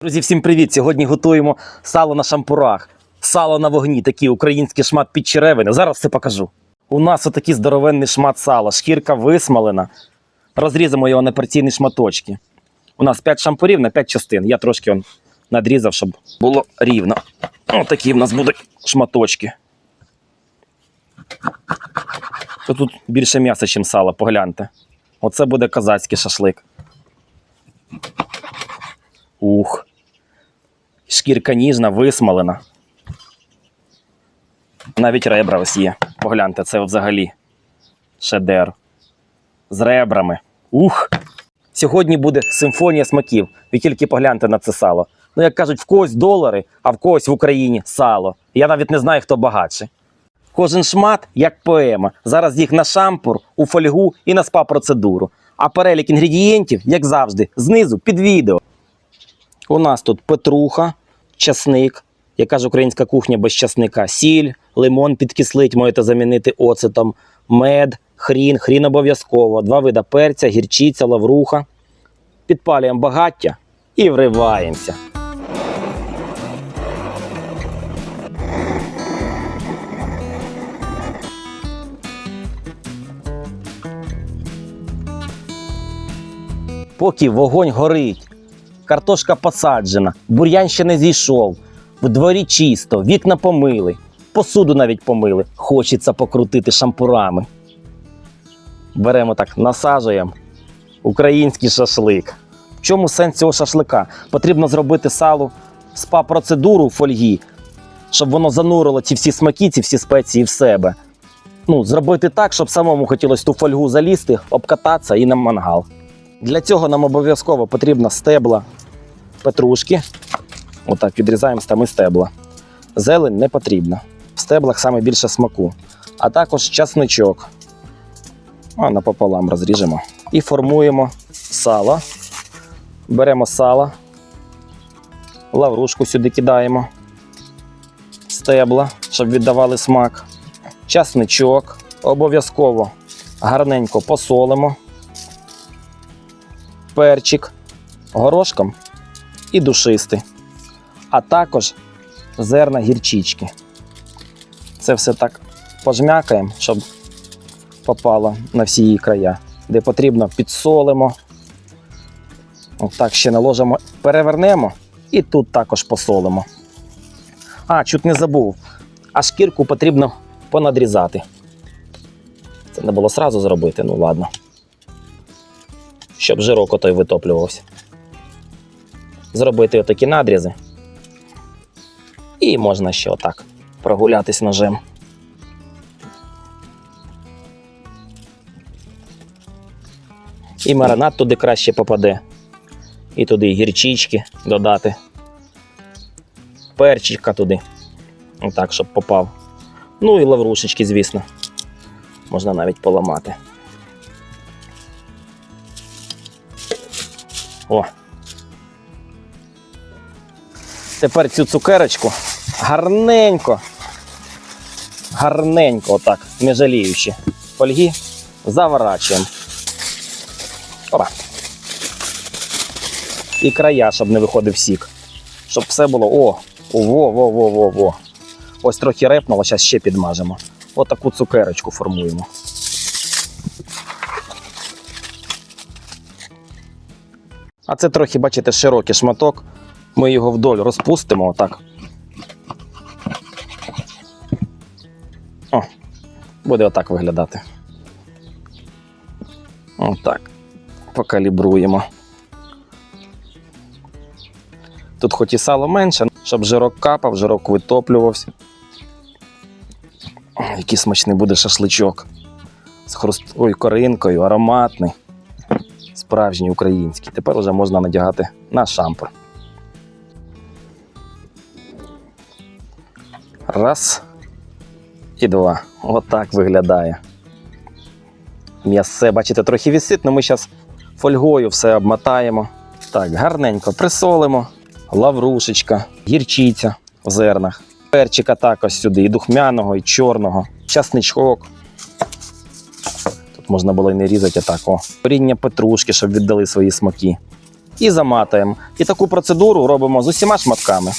Друзі, всім привіт! Сьогодні готуємо сало на шампурах, сало на вогні, такий український шмат під черевини. Зараз все покажу. У нас отакий здоровенний шмат сала, шкірка висмалена. Розрізаємо його на порційні шматочки. У нас 5 шампурів на 5 частин. Я трошки он надрізав, щоб було рівно. Отакі в нас будуть шматочки. Тут більше м'яса, ніж сала, погляньте. Оце буде козацький шашлик. Ух. Шкірка ніжна, висмалена. Навіть ребра ось є. Погляньте, це взагалі шедевр. З ребрами. Ух! Сьогодні буде симфонія смаків. Ви тільки погляньте на це сало. Ну, як кажуть, в когось долари, а в когось в Україні сало. Я навіть не знаю, хто багатший. Кожен шмат як поема. Зараз їх на шампур, у фольгу і на спа-процедуру. А перелік інгредієнтів, як завжди, знизу під відео. У нас тут петруха, часник, яка ж українська кухня без часника, сіль, лимон підкислить, можете замінити оцетом, мед, хрін, хрін обов'язково, два вида перця, гірчиця, лавруха. Підпалюємо багаття і вриваємося. Поки вогонь горить, картошка посаджена, бур'ян ще не зійшов, в дворі чисто, вікна помили, посуду навіть помили. Хочеться покрутити шампурами. Беремо так, насаджуємо український шашлик. В чому сенс цього шашлика? Потрібно зробити салу спа-процедуру фольгі, щоб воно занурило ці всі смаки, ці всі спеції в себе. Ну, зробити так, щоб самому хотілося ту фольгу залізти, обкататися і на мангал. Для цього нам обов'язково потрібно стебла петрушки. Отак відрізаємо самі стебла. Зелень не потрібна. В стеблах саме більше смаку. А також часничок. А напополам розріжемо. І формуємо сало. Беремо сало, лаврушку сюди кидаємо, стебла, щоб віддавали смак, часничок. Обов'язково гарненько посолимо перчик горошком і душистий, а також зерна гірчички. Це все так пожмякаємо, щоб попало на всі її края. Де потрібно, підсолимо. Так ще наложимо, перевернемо і тут також посолимо. А, чуть не забув. А шкірку потрібно понадрізати. Це не було сразу зробити, ну ладно щоб жирок той витоплювався. Зробити отакі надрізи. І можна ще отак прогулятись ножем. І маринад туди краще попаде. І туди гірчички додати. Перчика туди. Отак, щоб попав. Ну і лаврушечки, звісно. Можна навіть поламати. О. Тепер цю цукерочку гарненько, гарненько, отак, не жаліючи фольги, заворачуємо. Опа. І края, щоб не виходив сік. Щоб все було. О! Во, во, во, во, во. Ось трохи репнуло, зараз ще підмажемо. Отаку цукерочку формуємо. А це трохи, бачите, широкий шматок. Ми його вдоль розпустимо отак. О, буде отак виглядати. Отак. Покалібруємо. Тут хоч і сало менше, щоб жирок капав, жирок витоплювався. Який смачний буде шашличок. З хрусткою коринкою, ароматний справжній український. Тепер вже можна надягати на шампур. Раз. І два. Отак виглядає. М'ясе, бачите, трохи вісить, але ми зараз фольгою все обмотаємо. Так, гарненько присолимо. Лаврушечка, гірчиця в зернах. Перчика також сюди, і духмяного, і чорного, часничок. Можна було і не різати а так. Коріння петрушки, щоб віддали свої смаки. і заматуємо. І таку процедуру робимо з усіма шматками.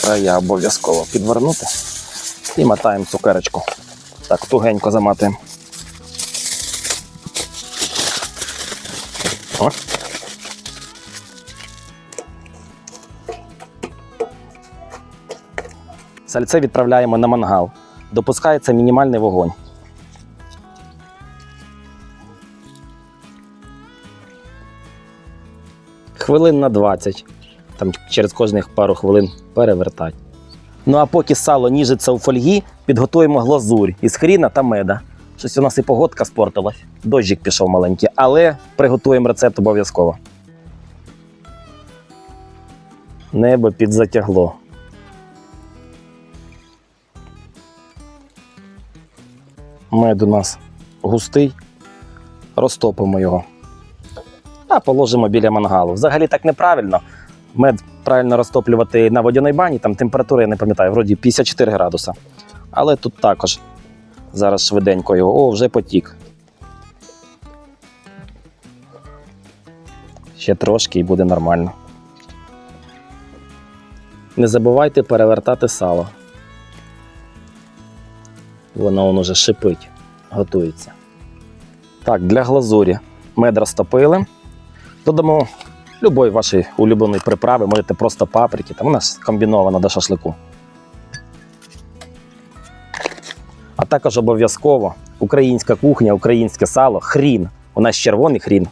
Края обов'язково підвернути і мотаємо цукерочку. Так, тугенько заматуємо. О. Сальце відправляємо на мангал. Допускається мінімальний вогонь. Хвилин на 20. Там через кожних пару хвилин перевертать. Ну а поки сало ніжиться у фольгі, підготуємо глазурь із хріна та меда. Щось у нас і погодка спортилась. Дощик пішов маленький, але приготуємо рецепт обов'язково. Небо підзатягло. Мед у нас густий, розтопимо його. А положимо біля мангалу. Взагалі так неправильно. Мед правильно розтоплювати на водяній бані, там температура, я не пам'ятаю, вроді 54 градуса. Але тут також зараз швиденько його. О, вже потік. Ще трошки і буде нормально. Не забувайте перевертати сало. Воно воно вже шипить, готується. Так, для глазурі мед розтопили. Додамо любої вашої улюбленої приправи, можете просто паприки, там у нас комбіновано до шашлику. А також обов'язково українська кухня, українське сало, хрін. У нас червоний хрін.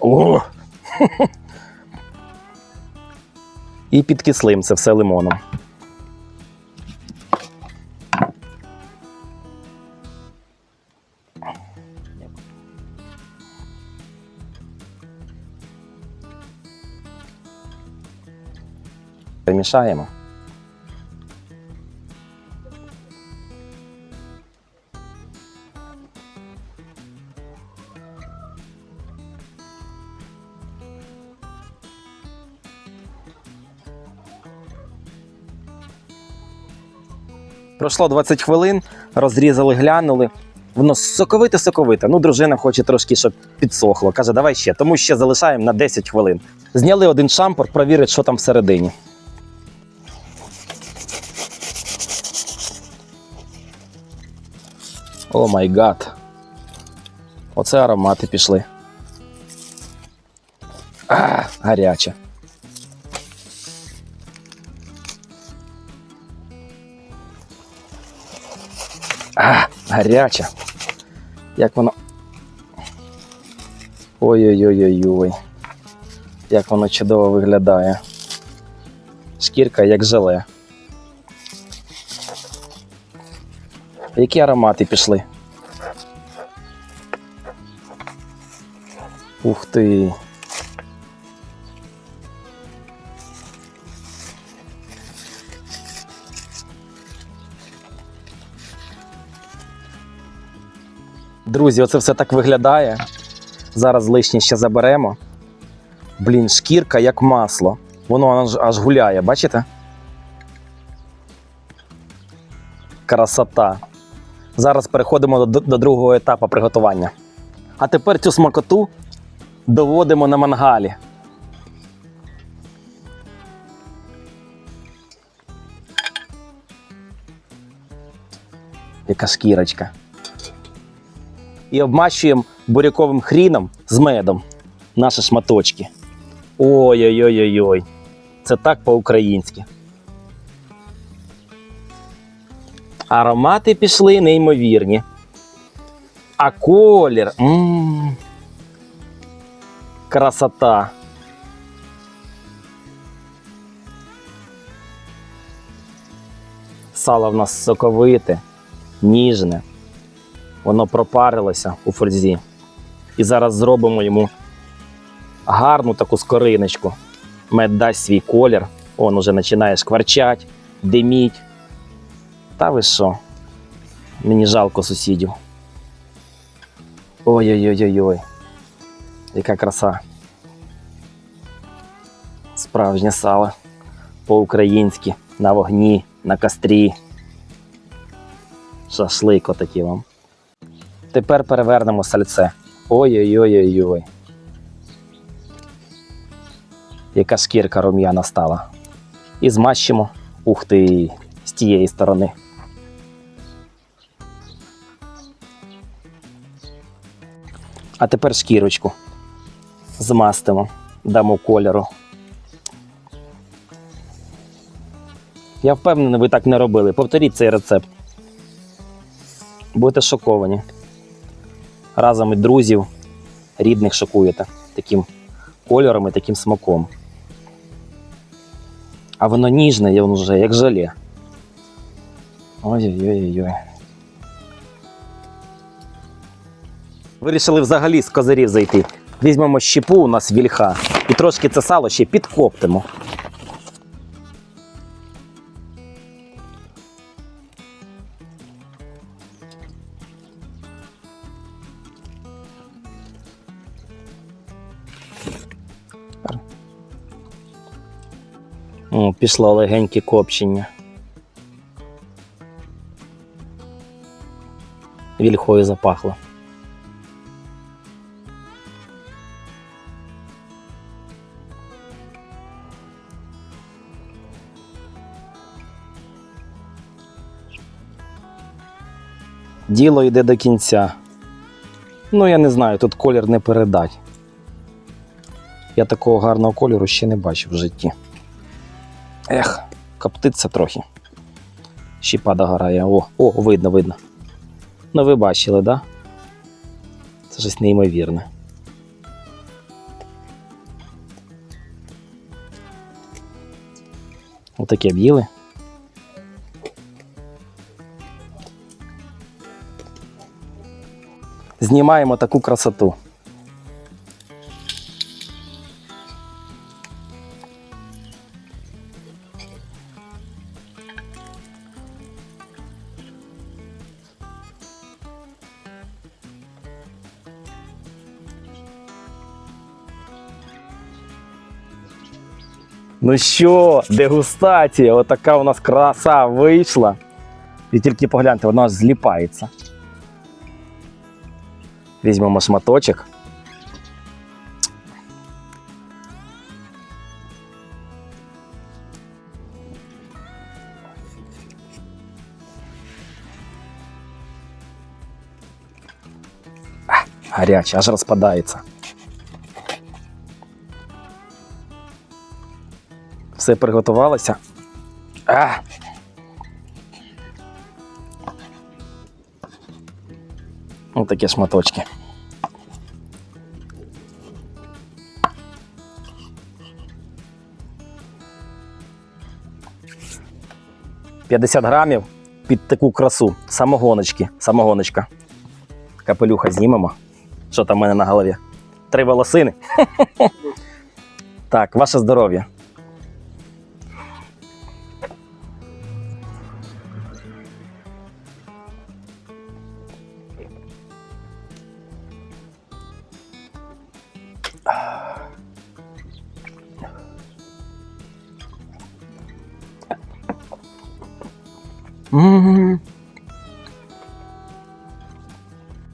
О! І підкислим це все лимоном. Перемішаємо. Пройшло 20 хвилин, розрізали, глянули. Воно соковите-соковите. Ну, дружина хоче трошки, щоб підсохло. Каже, давай ще, тому ще залишаємо на 10 хвилин. Зняли один шампур, провірити, що там всередині. О май гад. Оце аромати пішли. А, гаряче. А, гаряче. Як воно. Ой-ой-ой-ой-ой. Як воно чудово виглядає. Шкірка як желе. Які аромати пішли? Ух ти. Друзі, оце все так виглядає. Зараз лишнє ще заберемо. Блін, шкірка як масло. Воно аж, аж гуляє, бачите? Красота. Зараз переходимо до, до другого етапу приготування. А тепер цю смакоту доводимо на мангалі. Яка шкірочка. І обмащуємо буряковим хріном з медом наші шматочки. Ой-ой-ой-ой-ой. Це так по-українськи. Аромати пішли неймовірні. А колір. м Красота. Сало в нас соковите, ніжне. Воно пропарилося у фользі. І зараз зробимо йому гарну таку скориночку. Мед дасть свій колір. Он уже починає шкварчать, диміть. Та що? Мені жалко сусідів. Ой-ой-ой-ой-ой. Яка краса. Справжнє сало. По-українськи, на вогні, на кострі. Шашлик отакий вам. Тепер перевернемо сальце. Ой-ой-ой-ой-ой. Яка шкірка рум'яна стала. І змащимо. Ух ти, з тієї сторони. А тепер шкірочку. Змастимо, дамо кольору. Я впевнений, ви так не робили. Повторіть цей рецепт. Будете шоковані. Разом і друзів, рідних шокуєте таким кольором і таким смаком. А воно ніжне, і воно вже як желе. Ой-ой-ой-ой. Вирішили взагалі з козирів зайти. Візьмемо щепу, у нас вільха, і трошки це сало ще підкоптимо. О, пішло легеньке копчення. Вільхою запахло. Діло йде до кінця. Ну, я не знаю, тут колір не передать. Я такого гарного кольору ще не бачив в житті. Ех, коптиться трохи. Щіпа догорає. О, о, видно, видно. Ну, ви бачили, да? Це щось неймовірне. Отаке б'їли. Знімаємо таку красоту. Ну що, дегустація, отака у нас краса вийшла. І тільки погляньте, вона аж зліпається. Візьмемо шматочок. Гаряче, аж розпадається. Все приготувалося. А! Ось такі шматочки. П'ятдесят грамів під таку красу. Самогоночки. Самогоночка. Капелюха знімемо. Що там в мене на голові? Три волосини. Так, ваше здоров'я.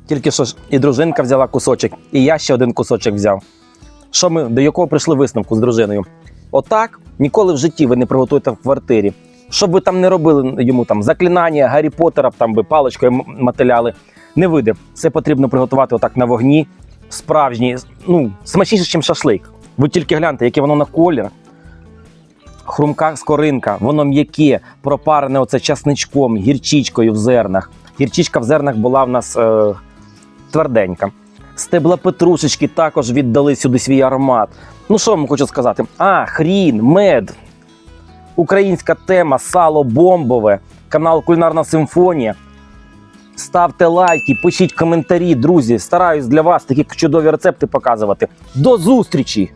Тільки що ж і дружинка взяла кусочок, і я ще один кусочок взяв. Що ми до якого прийшли висновку з дружиною? Отак ніколи в житті ви не приготуєте в квартирі. Що б ви там не робили йому там заклинання, Гаррі Поттера, там би паличкою м- мотиляли. Не вийде. Це потрібно приготувати отак на вогні. Справжній, ну, смачніше, ніж шашлик. Ви тільки гляньте, яке воно на колір. Хрумка скоринка, воно м'яке, пропарене оце часничком, гірчичкою в зернах. Гірчичка в зернах була в нас е, тверденька. Стебла петрушечки також віддали сюди свій аромат. Ну що вам хочу сказати? А, хрін, мед. Українська тема, сало бомбове, канал Кулінарна Симфонія. Ставте лайки, пишіть коментарі, друзі. Стараюсь для вас такі чудові рецепти показувати. До зустрічі!